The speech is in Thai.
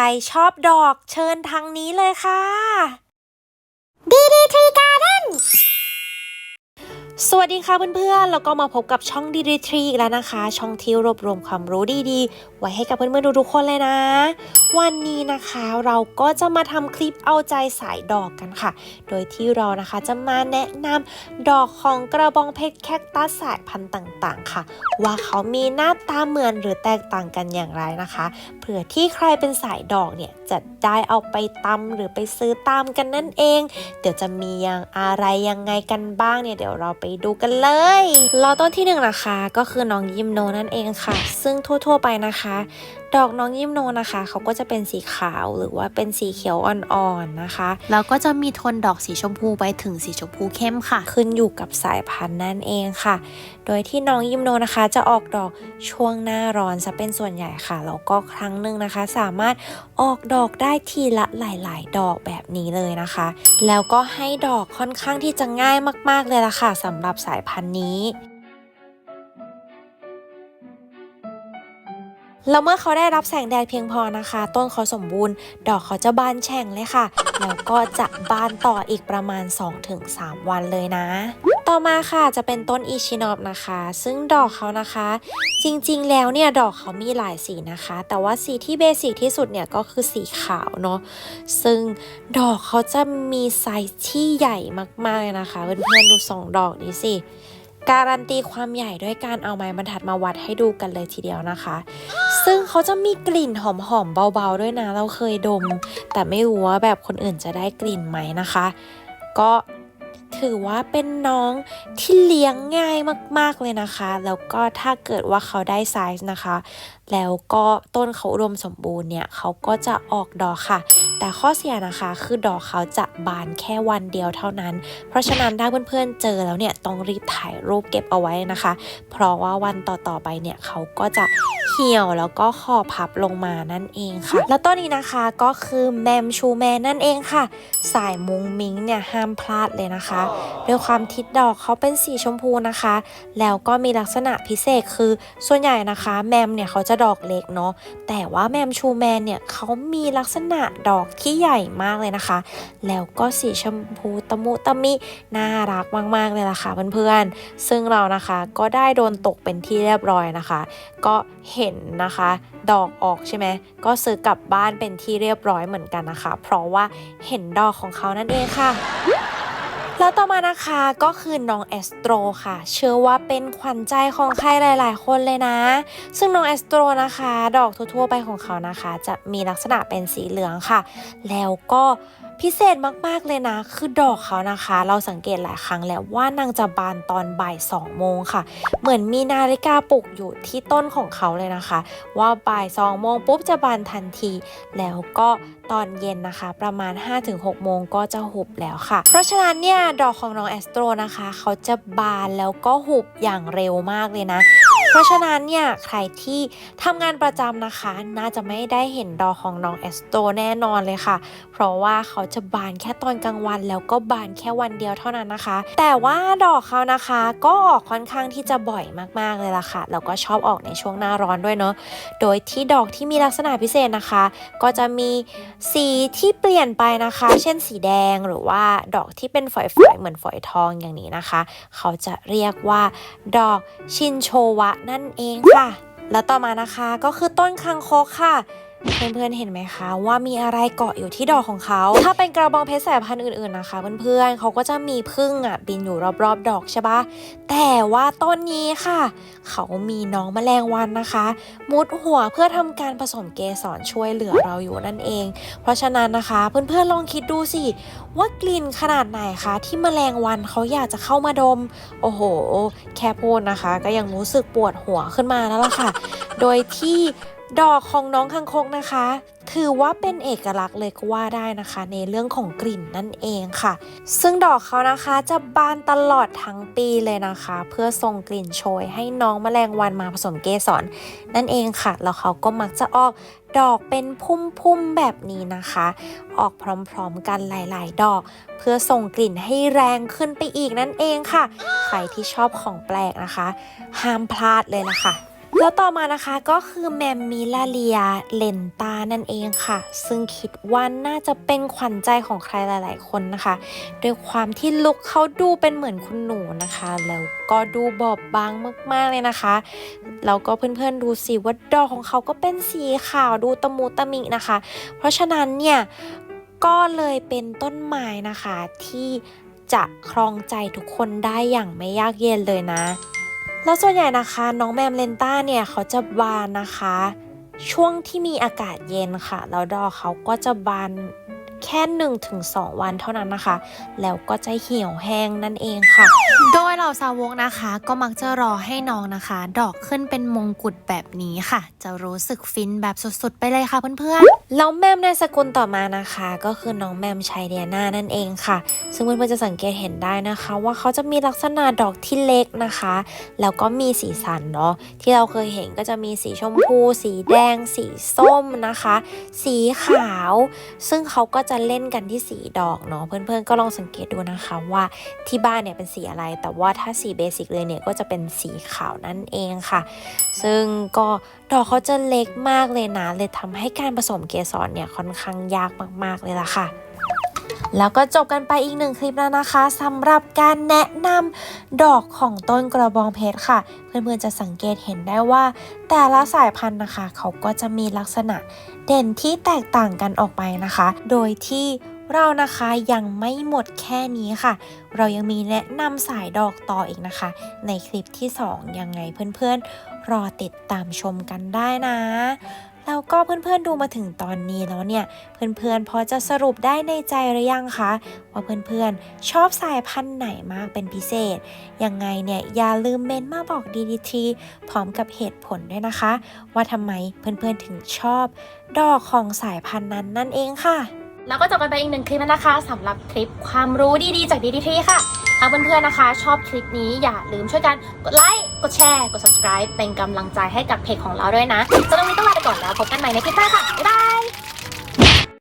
รชอบดอกเชิญทางนี้เลยค่ะ DD3 Garden สวัสดีค่ะเพื่อนๆ แล้วก็มาพบกับช่องดีดีทรีอีกแล้วนะคะ ช่องที่รวบรวมความรู้ดีๆ ไว้ให้กับเพื่อนๆทุกๆคนเลยนะวันนี้นะคะเราก็จะมาทำคลิปเอาใจสายดอกกันค่ะ โดยที่เรานะคะจะมาแนะนำดอกของกระบองเพชรแคคตัสสายพันธุ์ต่างๆ ค่ะ ว่าเขามีหน้าตาเหมือนหรือแตกต่างกันอย่างไรนะคะเผื่อที่ใครเป็นสายดอกเนี่ยจะได้เอาไปตำหรือไปซื้อตามกันนั่นเอง เดี๋ยวจะมีอย่างอะไรยังไงกันบ้างเนี่ยเดี๋ยวเราไปดูกันเลยรอต้นที่หนึ่งนะคะก็คือน้องยิมโนนั่นเองค่ะ ซึ่งทั่ว ๆ ไปนะคะดอกน้องยิมโนนะคะเขาก็จะเป็นสีขาวหรือว่าเป็นสีเขียวอ่อนๆนะคะ แล้วก็จะมีโทนดอกสีชมพูไปถึงสีชมพูเข้มค่ะ ขึ้นอยู่กับสายพันธุ์นั่นเองค่ะ โดยที่น้องยิมโนนะคะจะออกดอกช่วงหน้าร้อนซะเป็นส่วนใหญ่ค่ะแล้วก็ครั้งหนึ่งนะคะ สามารถออกดอกได้ทีละหลาย ๆ ดอกแบบนี้เลยนะคะ แล้วก็ให้ดอกค่อนข้างที่จะง่ายมาก ๆเลยล่ะค่ะสำหรับสายพันธุ์นี้ แล้วเมื่อเขาได้รับแสงแดดเพียงพอนะคะ ต้นเขาสมบูรณ์ ดอกเขาจะบานแฉ่งเลยค่ะ แล้วก็จะบานต่ออีกประมาณ 2-3 วันเลยนะ ต่อมาค่ะจะเป็นต้นอีชินอบนะคะ ซึ่งดอกเขานะคะ จริงๆ แล้วเนี่ยดอกเขามีหลายสีนะคะ แต่ว่าสีที่เบสิกที่สุดเนี่ยก็คือสีขาวเนาะซึ่งดอกเขาจะมีไซส์ที่ใหญ่มากๆนะคะเพื่อนๆดูสองดอกนี้สิ การันตีความใหญ่ด้วยการเอาไม้บรรทัดมาวัดให้ดูกันเลยทีเดียวนะคะ ซึ่งเขาจะมีกลิ่นหอมๆเบาๆด้วยนะ เราเคยดม แต่ไม่รู้ว่าแบบคนอื่นจะได้กลิ่นไหมนะคะ ก็ ถือว่าเป็นน้องที่เลี้ยงง่ายมาก ๆ เลยนะคะ แล้วก็ถ้าเกิดว่าเขาได้ไซส์นะคะ แล้วก็ต้นเขาอุดมสมบูรณ์เนี่ย เขาก็จะออกดอกค่ะ แต่ข้อเสียนะคะคือดอกเขาจะบานแค่วันเดียวเท่านั้น เพราะฉะนั้นถ้าเพื่อนๆเจอแล้วเนี่ยต้องรีบถ่ายรูปเก็บเอาไว้นะคะ เพราะว่าวันต่อๆไปเนี่ยเขาก็จะ หี่ยวแล้วก็คอพับลงมานั่นเองค่ะ แล้วต้นนี้นะคะก็คือแมมชูแมนนั่นเองค่ะ สายมุงมิงเนี่ยห้ามพลาดเลยนะคะด้วยความทิศดอกเขาเป็นสีชมพูนะคะ แล้วก็มีลักษณะพิเศษคือส่วนใหญ่นะคะ แมมเนี่ยเขาจะดอกเล็กเนาะแต่ว่าแมมชูแมนเนี่ยเขามีลักษณะดอกที่ใหญ่มากเลยนะคะ แล้วก็สีชมพูตะมุตะมิน่ารักมากๆเลยล่ะค่ะเพื่อนๆซึ่งเรานะคะก็ได้โดนตกเป็นที่เรียบร้อยนะคะ ก็ เห็นนะคะ ดอกออกใช่ไหมก็ซื้อกลับบ้านเป็นที่เรียบร้อยเหมือนกันนะคะ เพราะว่าเห็นดอกของเขานั่นเองค่ะแล้วต่อมานะคะก็คือน้องแอสโตรค่ะ เชื่อว่าเป็นขวัญใจของใครหลาย ๆ คนเลยนะ ซึ่งน้องแอสโตรนะคะ ดอกทั่ว ๆ ไปของเขานะคะ จะมีลักษณะเป็นสีเหลืองค่ะ แล้วก็ พิเศษมากๆเลยนะ คือดอกเขานะคะ เราสังเกตหลายครั้งแล้วว่านางจะบานตอนบ่าย2โมงค่ะ เหมือนมีนาฬิกาปลุกอยู่ที่ต้นของเขาเลยนะคะ ว่าบ่าย2โมงปุ๊บจะบานทันที แล้วก็ตอนเย็นนะคะ ประมาณ 5-6 โมงก็จะหุบแล้วค่ะ เพราะฉะนั้นเนี่ยดอกของน้องแอสโตรนะคะ เขาจะบานแล้วก็หุบอย่างเร็วมากเลยนะ ราะฉะนั้นเนี่ยใครที่ทำงานประจำนะคะ น่าจะไม่ได้เห็นดอกของน้องแอสโตแน่นอนเลยค่ะ เพราะว่าเขาจะบานแค่ตอนกลางวัน แล้วก็บานแค่วันเดียวเท่านั้นนะคะ แต่ว่าดอกเขานะคะ ก็ออกค่อนข้างที่จะบ่อยมากๆเลยล่ะค่ะแล้วก็ชอบออกในช่วงหน้าร้อนด้วยเนาะโดยที่ดอกที่มีลักษณะพิเศษนะคะ ก็จะมีสีที่เปลี่ยนไปนะคะ เช่นสีแดงหรือว่าดอกที่เป็นฝอยๆเหมือนฝอยทองอย่างนี้นะคะ เขาจะเรียกว่าดอกชินโชวะนั่นเองค่ะ แล้วต่อมานะคะก็คือต้นคังคกค่ะ เพื่อนๆ เห็นไหมคะว่ามีอะไรเกาะอยู่ที่ดอกของเขา ถ้าเป็นกระบองเพชรสายพันธุ์อื่นๆนะคะ เพื่อนๆเขาก็จะมีพึ่งอะบินอยู่รอบๆ ดอกใช่ปะแต่ว่าต้นนี้ค่ะ เขามีน้องแมลงวันนะคะ มุดหัวเพื่อทำการผสมเกสรช่วยเหลือเราอยู่นั่นเอง เพราะฉะนั้นนะคะ เพื่อนๆลองคิดดูสิว่ากลิ่นขนาดไหนคะที่แมลงวันเขาอยากจะเข้ามาดม โอ้โห แค่พูดนะคะ ก็ยังรู้สึกปวดหัวขึ้นมาแล้วล่ะค่ะ โดยที่ ดอกของน้องคังคกนะคะ ถือว่าเป็นเอกลักษณ์เลยก็ว่าได้นะคะ ในเรื่องของกลิ่นนั่นเองค่ะ ซึ่งดอกเขานะคะจะบานตลอดทั้งปีเลยนะคะ เพื่อส่งกลิ่นโชย ให้น้องแมลงวันมาผสมเกสรนั่นเองค่ะ แล้วเขาก็มักจะออกดอกเป็นพุ่มๆแบบนี้นะคะ ออกพร้อมๆกันหลาย ๆ ดอก เพื่อส่งกลิ่นให้แรงขึ้นไปอีกนั่นเองค่ะ ใครที่ชอบของแปลกนะคะ ห้ามพลาดเลยล่ะค่ะ แล้วต่อมานะคะก็คือแมมมิลาเลียเลนตานั่นเองค่ะ ซึ่งคิดว่าน่าจะเป็นขวัญใจของใครหลาย ๆ คนนะคะด้วยความที่ลุคเขาดูเป็นเหมือนคุณหนูนะคะ แล้วก็ดูบอบบางมาก ๆ เลยนะคะ แล้วก็เพื่อน ๆ ดูสิว่าดอกของเขาก็เป็นสีขาวดูตะมูตะมินะคะ เพราะฉะนั้นเนี่ยก็เลยเป็นต้นไม้นะคะที่จะครองใจทุกคนได้อย่างไม่ยากเย็นเลยนะ แล้วส่วนใหญ่นะคะน้องแมมเลนต้าเนี่ยเขาจะบานนะคะ ช่วงที่มีอากาศเย็นค่ะ แล้วดอกเขาก็จะบาน แค่1-2ถึง2วันเท่านั้นนะคะ แล้วก็จะเหี่ยวแห้งนั่นเองค่ะ โดยเหล่าสาวกนะคะ ก็มักจะรอให้น้องนะคะ ดอกขึ้นเป็นมงกุฎแบบนี้ค่ะ จะรู้สึกฟินแบบสุดๆ ไปเลยค่ะเพื่อนๆแล้วแมมในสกุลต่อมานะคะ ก็คือน้องแมมชัยเดียนานั่นเองค่ะ ซึ่งเพื่อนๆจะสังเกตเห็นได้นะคะ ว่าเขาจะมีลักษณะดอกที่เล็กนะคะ แล้วก็มีสีสันเนาะที่เราเคยเห็นก็จะมีสีชมพู สีแดง สีส้มนะคะ สีขาว ซึ่งเขาก็จะเล่นกันที่สีดอกเนาะเพื่อนๆก็ลองสังเกตดูนะคะว่าที่บ้านเนี่ยเป็นสีอะไร แต่ว่าถ้าสีเบสิกเลยเนี่ยก็จะเป็นสีขาวนั่นเองค่ะ ซึ่งก็ดอกเขาจะเล็กมากเลยนะเลยทำให้การผสมเกสรเนี่ยค่อนข้างยากมากๆเลยล่ะค่ะ แล้วก็จบกันไปอีกหนึ่งคลิปแล้วนะคะสำหรับการแนะนำดอกของต้นกระบองเพชรค่ะ เพื่อนๆจะสังเกตเห็นได้ว่า แต่ละสายพันธุ์นะคะ เขาก็จะมีลักษณะเด่นที่แตกต่างกันออกไปนะคะ โดยที่เรานะคะยังไม่หมดแค่นี้ค่ะ เรายังมีแนะนำสายดอกต่ออีกนะคะ ในคลิปที่ 2 ยังไงเพื่อนๆ รอติดตามชมกันได้นะ แล้วก็เพื่อนๆดูมาถึงตอนนี้แล้วเนี่ย เพื่อนๆพอจะสรุปได้ในใจหรือยังคะว่าเพื่อนๆชอบสายพันธุ์ไหนมากเป็นพิเศษ ยังไงเนี่ยอย่าลืมเมนมาบอกดีดีทีพร้อมกับเหตุผลด้วยนะคะ ว่าทำไมเพื่อนๆถึงชอบ ดอกของสายพันธุ์นั้นนั่นเองค่ะ แล้วก็จบกันไปอีกหนึ่งคลิปนะคะสำหรับคลิปความรู้ดีๆจากดีดีทีค่ะถ้าเพื่อนๆนะคะ ชอบคลิปนี้อย่าลืมช่วยกันกดไลค์กดแชร์ กด subscribe เป็นกำลังใจให้กับเพจของเราด้วยนะสำหรับวันนี้ต้องลาไปก่อนแล้วพบกันใหม่ในคลิปหน้าค่ะบ๊ายบาย